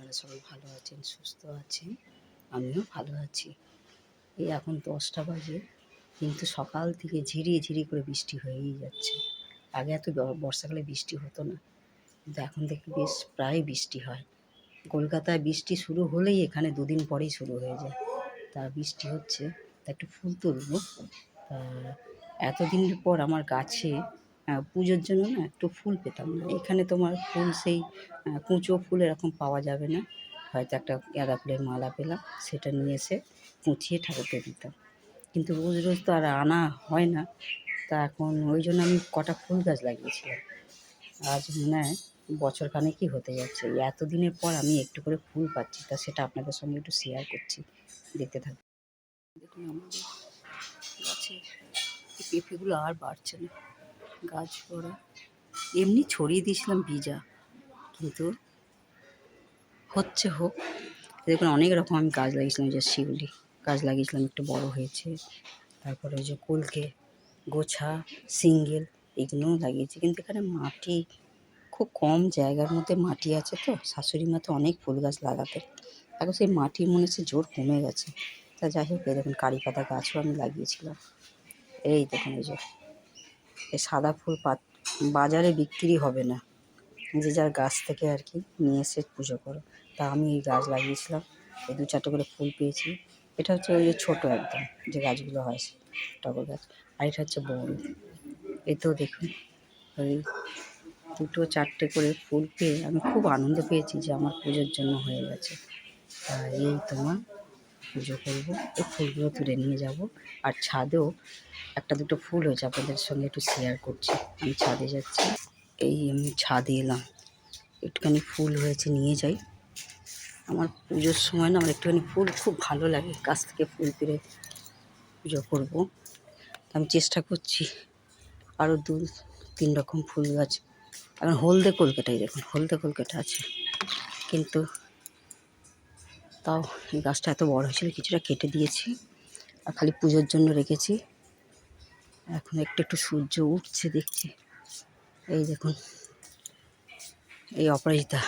আপনারা সবাই ভালো আছেন, সুস্থ আছেন, আমিও ভালো আছি। এই এখন দশটা বাজে, কিন্তু সকাল থেকে ঝিরিয়ে ঝিরি করে বৃষ্টি হয়েই যাচ্ছে। আগে এত বর্ষাকালে বৃষ্টি হতো না, কিন্তু এখন দেখি বেশ প্রায় বৃষ্টি হয়। কলকাতায় বৃষ্টি শুরু হলেই এখানে দুদিন পরেই শুরু হয়ে যায়। তা বৃষ্টি হচ্ছে, তা একটু ফুল তুলবো। এতদিন পর আমার গাছে পুজোর জন্য না একটু ফুল পেতাম না। এখানে তোমার ফুল সেই কুঁচো ফুল এরকম পাওয়া যাবে না। হয়তো একটা গাঁদা ফুলের মালা পেলাম, সেটা নিয়ে এসে কুঁচিয়ে ঠাকুরকে দিতাম। কিন্তু রোজ রোজ তো আর আনা হয় না। তা এখন ওই জন্য আমি কটা ফুল গাছ লাগিয়েছিলাম। আজ মনে হয় বছর খানেকই হতে যাচ্ছে। এতদিনের পর আমি একটু করে ফুল পাচ্ছি, তা সেটা আপনাদের সঙ্গে একটু শেয়ার করছি। দেখতে থাকুন দেখুন আমাদের গাছে পেঁপেগুলো আর বাড়ছে না। গাছ ভরা এমনি ছড়িয়ে দিয়েছিলাম বীজা কিন্তু হচ্ছে হোক। দেখুন, অনেক রকম আমি গাছ লাগিয়েছিলাম যে শিউলি। গাছ লাগিয়েছিলাম, একটু বড় হয়েছে। তারপরে ওই যে কুলকে, গোছা, সিঙ্গেল, এগুলোও লাগিয়েছি। কিন্তু এখানে মাটি, খুব কম জায়গার মধ্যে মাটি আছে তো। শাশুড়ি মা তো অনেক ফুল গাছ লাগাতে এখন সেই মাটি মনে হচ্ছে জোর কমে গেছে। তা যাই হোক দেখুন, কারি পাতা গাছও আমি লাগিয়েছিলাম। এই দেখুন, এই যে এই সাদা ফুল পাত, বাজারে বিক্রি হবে না। যে যার গাছ থেকে আর কি নিয়ে এসে পুজো করো। তা আমি এই গাছ লাগিয়েছিলাম, এই দু চারটে করে ফুল পেয়েছি। এটা হচ্ছে ওই যে ছোটো একদম, যে গাছগুলো হয় টগর গাছ। আর এটা হচ্ছে বড় এতেও দেখুন, ওই দুটো চারটে করে ফুল পেয়ে আমি খুব আনন্দ পেয়েছি যে আমার পুজোর জন্য হয়ে গেছে। তা এই তোমার পুজো করব। এই ফুলগুলো তুলে নিয়ে যাব। আর ছাদেও একটা দুটো ফুল হয়েছে আপনাদের সঙ্গে একটু শেয়ার করছি। আমি ছাদে যাচ্ছি। এই আমি ছাদে এলাম। একটুখানি ফুল হয়েছে, নিয়ে যাই। আমার পুজোর সময় না আমার একটুখানি ফুল খুব ভালো লাগে। গাছ থেকে ফুল পেরে পুজো করব। আমি চেষ্টা করছি আরও দু, তিন রকম ফুল গাছ। এখন হলদে কলকাতাই দেখুন, হলদে কলকাতা আছে। কিন্তু তাও এই গাছটা এত বড় হয়েছিল, কিছুটা কেটে দিয়েছি আর খালি পুজোর জন্য রেখেছি। এখন একটু একটু সূর্য উঠছে দেখছি। এই দেখুন, এই অপরাজিতা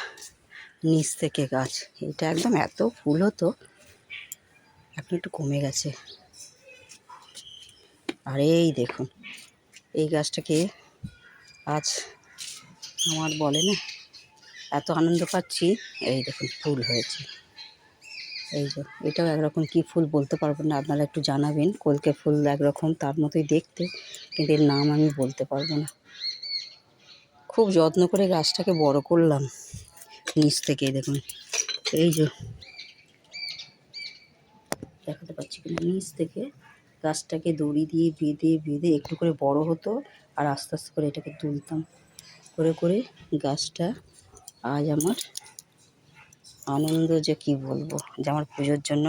নিচ থেকে গাছ। এটা একদম এত ফুল হতো, এখন একটু কমে গেছে। আর এই দেখুন, এই গাছটাকে আজ আমার বলে না, এত আনন্দ পাচ্ছি, এই দেখুন ফুল হয়েছে। এই যে, এটাও একরকম কী ফুল বলতে পারব না, আপনারা একটু জানাবেন, কলকে ফুল একরকম, তার মতোই দেখতে, কিন্তু এর নাম আমি বলতে পারব না। খুব যত্ন করে গাছটাকে বড় করলাম, নিচ থেকে, দেখুন, এই যে, দেখাতে পাচ্ছি কিনা, নিচ থেকে গাছটাকে দড়ি দিয়ে বেঁধে বেঁধে একটু করে বড় হতো, আর আস্তে আস্তে করে এটাকে তুলতাম করে করে গাছটা আজ আমার আনন্দ যে কি বলব? যে আমার পুজোর জন্য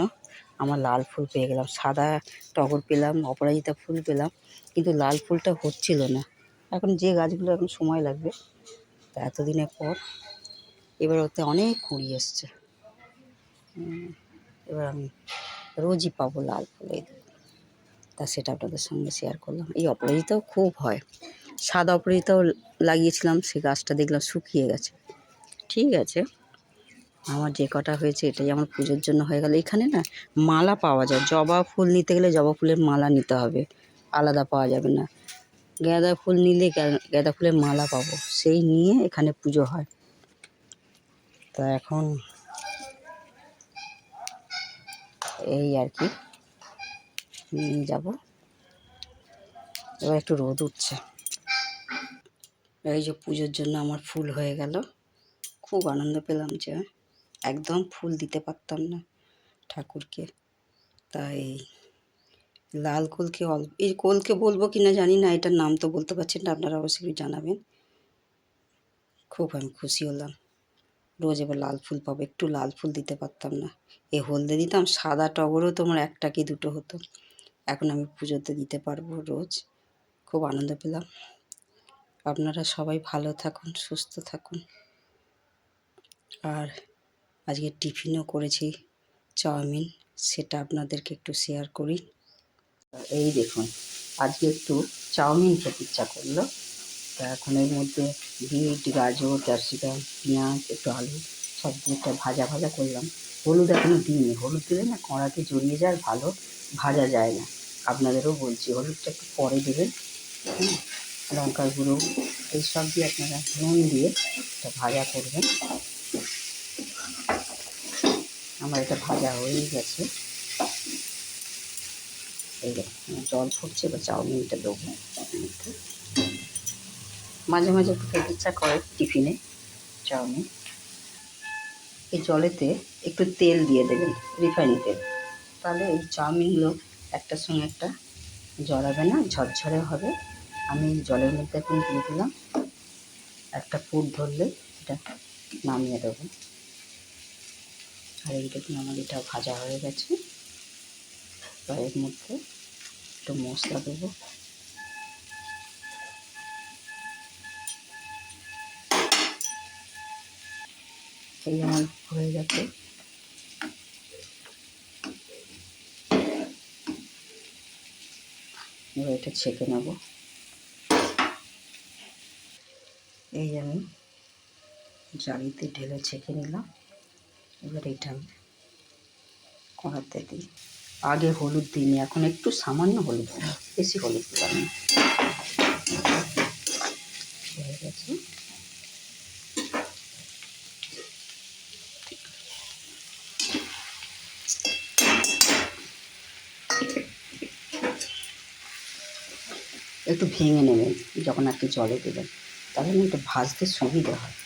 আমার লাল ফুল পেয়ে গেলাম। সাদা টগর পেলাম, অপরাজিতা ফুল পেলাম, কিন্তু লাল ফুলটা হচ্ছিল না। এখন যে গাছগুলো এখন সময় লাগবে, তা এতদিনের পর এবার ওতে অনেক কুড়ি এসছে। এবার আমি রোজই পাবো লাল ফুল এই তা সেটা আপনাদের সঙ্গে শেয়ার করলাম। এই অপরাজিতাও খুব হয়। সাদা অপরাজিতাও লাগিয়েছিলাম, সে গাছটা দেখলাম শুকিয়ে গেছে। ঠিক আছে। আমার যে কটা হয়েছে এটাই আমার পুজোর জন্য হয়ে গেল। এখানে না মালা পাওয়া যায়। জবা ফুল নিতে গেলে জবা ফুলের মালা নিতে হবে। আলাদা পাওয়া যাবে না। গাঁদা ফুল নিলে গাঁদা ফুলের মালা পাবো। সেই নিয়ে এখানে পুজো হয়। তা এখন এই আর কি। নিয়ে যাব। এবার একটু রোদ উঠছে। এই যে পুজোর জন্য আমার ফুল হয়ে গেল। খুব আনন্দ পেলাম যে একদম ফুল দিতে পারতাম না ঠাকুরকে। তাই লাল কলকে অল্প এই কোলকে বলব কি না জানি না, এটার নাম তো বলতে পারছেন না, আপনারা অবশ্যই জানাবেন। খুব আমি খুশি হলাম। রোজ এবার লাল ফুল পাবো, একটু লাল ফুল দিতে পারতাম না। এ হলদে দিতাম, সাদা টগরও তোমার একটা কি দুটো হতো। এখন আমি পুজোতে দিতে পারব রোজ। খুব আনন্দ পেলাম। আপনারা সবাই ভালো থাকুন, সুস্থ থাকুন। আর আজকে টিফিনও করেছি, চাউমিন সেটা আপনাদেরকে একটু শেয়ার করি। এই দেখুন, আজকে একটু চাউমিন খেতে ইচ্ছা করল। তা এখন এর মধ্যে বিট, গাজর, ক্যাপসিকাম, পেঁয়াজ, একটু আলু, সব দিকটা ভাজা ভাজা করলাম। হলুদ এখনও দিইনি, হলুদ দিলে না কড়াতে জড়িয়ে যায়, ভালো ভাজা যায় না। আপনাদেরও বলছি, হলুদটা একটু পরে দেবেন। লঙ্কার গুঁড়ো, এই সব দিয়ে আপনারা নুন দিয়ে এটা ভাজা করবেন। আমার এটা ভাজা হয়েই গেছে। এই জল ফুটছে এবার চাউমিনটা দেবো। মাঝে মাঝে খেতে ইচ্ছা করে টিফিনে চাউমিন। এই জলেতে একটু তেল দিয়ে দেবেন রিফাইন তেল। তাহলে এই চাউমিনগুলো একটার সঙ্গে একটা জড়াবে না, ঝরঝরে হবে। আমি জলের মধ্যে এখন দিয়ে দিলাম। একটা ফুট ধরলে এটা নামিয়ে দেবো। আর এই দেখুন আমার এটা ভাজা হয়ে গেছে। এবার এর মধ্যে একটু মশলা দেবো। এই আমার হয়ে গেছে। এবার এটা ছেঁকে নেব। এই আমি জালিতে ঢেলে ছেঁকে নিলাম। এবার এটা কড়াতে দিই। আগে হলুদ দিইনি, এখন একটু সামান্য হলুদ দিই, বেশি হলুদ দিলাম হয়ে গেছে। একটু ভেঙে নেবেন, যখন আপনি জলে দেবেন, তাহলে না একটু ভাজতে সুবিধা হয়।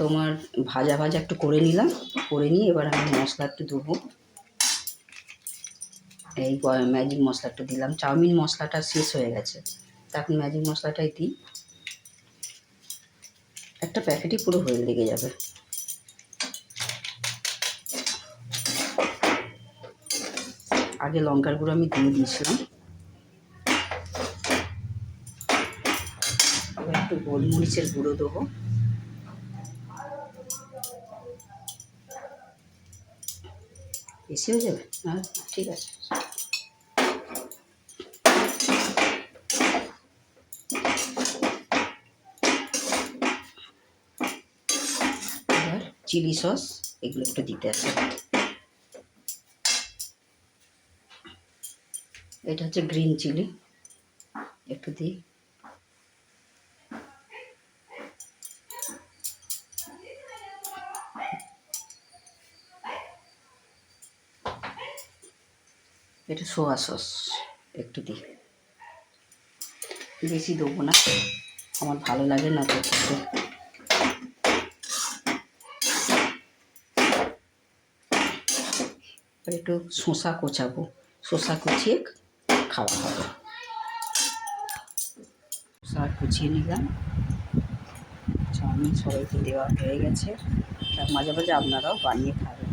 তোমার ভাজা ভাজা একটু করে নিলাম। করে নিয়ে এবার আমি মশলা একটু দেবো। এই ম্যাজিক মশলা একটু দিলাম। চাউমিন মশলাটা শেষ হয়ে গেছে। তা এখন ম্যাজিক মশলাটাই দিই। একটা প্যাকেটই পুরো হয়ে লেগে যাবে। আগে লঙ্কার গুঁড়ো আমি দিয়ে দিয়েছিলাম। একটু গোলমরিচের গুঁড়ো দেবো। বেশি হয়ে যাবে? হ্যাঁ ঠিক আছে। এবার চিলি সস, এগুলো একটু দিতে আছে। এটা হচ্ছে গ্রিন চিলি। একটু দিই। এটা সোয়া সস, একটু দিই। বেশি দেবো না, আমার ভালো লাগে না তো। একটু শসা কোচাবো, শসা কুচিয়ে খাওয়া হবে। শসা কুচিয়ে নিলাম। চাউমিন সবাইকে দেওয়া হয়ে গেছে। মাঝে মাঝে আপনারাও বানিয়ে খাবেন।